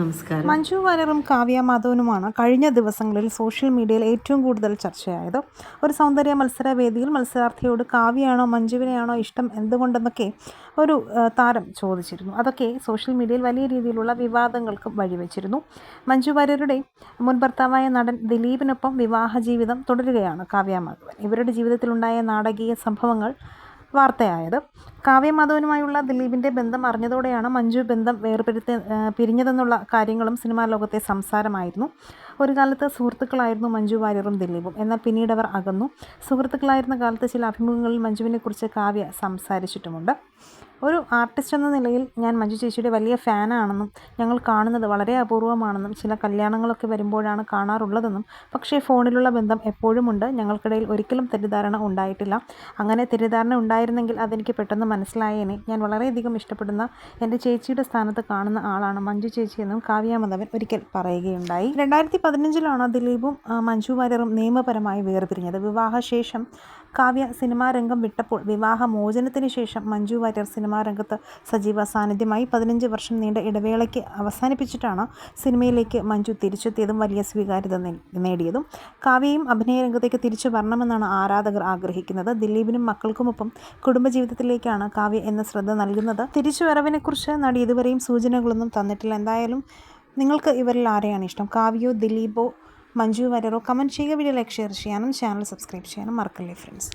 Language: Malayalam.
നമസ്കാരം. മഞ്ജു വാര്യറും കാവ്യ മാധവനുമാണ് കഴിഞ്ഞ ദിവസങ്ങളിൽ സോഷ്യൽ മീഡിയയിൽ ഏറ്റവും കൂടുതൽ ചർച്ചയായത്. ഒരു സൗന്ദര്യ മത്സര വേദിയിൽ മത്സരാർത്ഥിയോട് കാവ്യയാണോ മഞ്ജുവിനെയാണോ ഇഷ്ടം എന്തുകൊണ്ടെന്നൊക്കെ ഒരു താരം ചോദിച്ചിരുന്നു. അതൊക്കെ സോഷ്യൽ മീഡിയയിൽ വലിയ രീതിയിലുള്ള വിവാദങ്ങൾക്ക് വഴിവെച്ചിരുന്നു. മഞ്ജു വാര്യരുടെ മുൻ ഭർത്താവായ നടൻ ദിലീപിനൊപ്പം വിവാഹ ജീവിതം തുടരുകയാണ് കാവ്യ മാധവൻ. ഇവരുടെ ജീവിതത്തിലുണ്ടായ നാടകീയ സംഭവങ്ങൾ വാർത്തയായത്. കാവ്യമാധവനുമായുള്ള ദിലീപിന്റെ ബന്ധം അറിഞ്ഞതോടെയാണ് മഞ്ജു ബന്ധം വേർപെടുത്തി പിരിഞ്ഞതെന്നുള്ള കാര്യങ്ങളും സിനിമാ ലോകത്തെ സംസാരമായിരുന്നു. ഒരു കാലത്ത് സുഹൃത്തുക്കളായിരുന്നു മഞ്ജു വാര്യറും ദിലീപും. എന്നാൽ പിന്നീട് അവർ അകന്നു. സുഹൃത്തുക്കളായിരുന്ന കാലത്ത് ചില അഭിമുഖങ്ങളിൽ മഞ്ജുവിനെക്കുറിച്ച് കാവ്യ സംസാരിച്ചിട്ടുമുണ്ട്. ഒരു ആർട്ടിസ്റ്റ് എന്ന നിലയിൽ ഞാൻ മഞ്ജു ചേച്ചിയുടെ വലിയ ഫാനാണെന്നും ഞങ്ങൾ കാണുന്നത് വളരെ അപൂർവമാണെന്നും ചില കല്യാണങ്ങളൊക്കെ വരുമ്പോഴാണ് കാണാറുള്ളതെന്നും പക്ഷേ ഫോണിലുള്ള ബന്ധം എപ്പോഴുമുണ്ട്. ഞങ്ങൾക്കിടയിൽ ഒരിക്കലും തെറ്റിദ്ധാരണ ഉണ്ടായിട്ടില്ല. അങ്ങനെ തെറ്റിദ്ധാരണ ഉണ്ടായിരുന്നെങ്കിൽ അതെനിക്ക് പെട്ടെന്ന് മനസ്സിലായേനെ. ഞാൻ വളരെയധികം ഇഷ്ടപ്പെടുന്ന എന്റെ ചേച്ചിയുടെ സ്ഥാനത്ത് കാണുന്ന ആളാണ് മഞ്ജു ചേച്ചി എന്നും കാവ്യ മാധവൻ ഒരിക്കൽ പറയുകയുണ്ടായി. രണ്ടായിരത്തി പതിനഞ്ചിലാണ് ദിലീപും മഞ്ജു വാര്യറും നിയമപരമായി വേർപിരിഞ്ഞത്. വിവാഹശേഷം കാവ്യ സിനിമാ രംഗം വിട്ടപ്പോൾ വിവാഹ മോചനത്തിന് ശേഷം മഞ്ജു വാര്യർ സിനിമാ രംഗത്ത് സജീവ സാന്നിധ്യമായി പതിനഞ്ച് വർഷം നീണ്ട ഇടവേളയ്ക്ക് അവസാനിപ്പിച്ചിട്ടാണ് സിനിമയിലേക്ക് മഞ്ജു തിരിച്ചെത്തിയതും വലിയ സ്വീകാര്യത നേടിയതും. കാവ്യയും അഭിനയ രംഗത്തേക്ക് തിരിച്ചു വരണമെന്നാണ് ആരാധകർ ആഗ്രഹിക്കുന്നത്. ദിലീപിനും മക്കൾക്കുമൊപ്പം കുടുംബജീവിതത്തിലേക്കാണ് കാവ്യ എന്ന ശ്രദ്ധ നൽകുന്നത്. തിരിച്ചുവരവിനെക്കുറിച്ച് നടി ഇതുവരെയും സൂചനകളൊന്നും തന്നിട്ടില്ല. എന്തായാലും നിങ്ങൾക്ക് ഇവരിൽ ആരെയാണ് ഇഷ്ടം? കാവ്യോ ദിലീപോ മഞ്ജു വരറോ കമന്റ് ചെയ്യുക വീഡിയോ ലൈക്ക് ഷെയർ ചെയ്യാനും ചാനൽ സബ്സ്ക്രൈബ് ചെയ്യാനും മറക്കല്ലേ ഫ്രണ്ട്സ്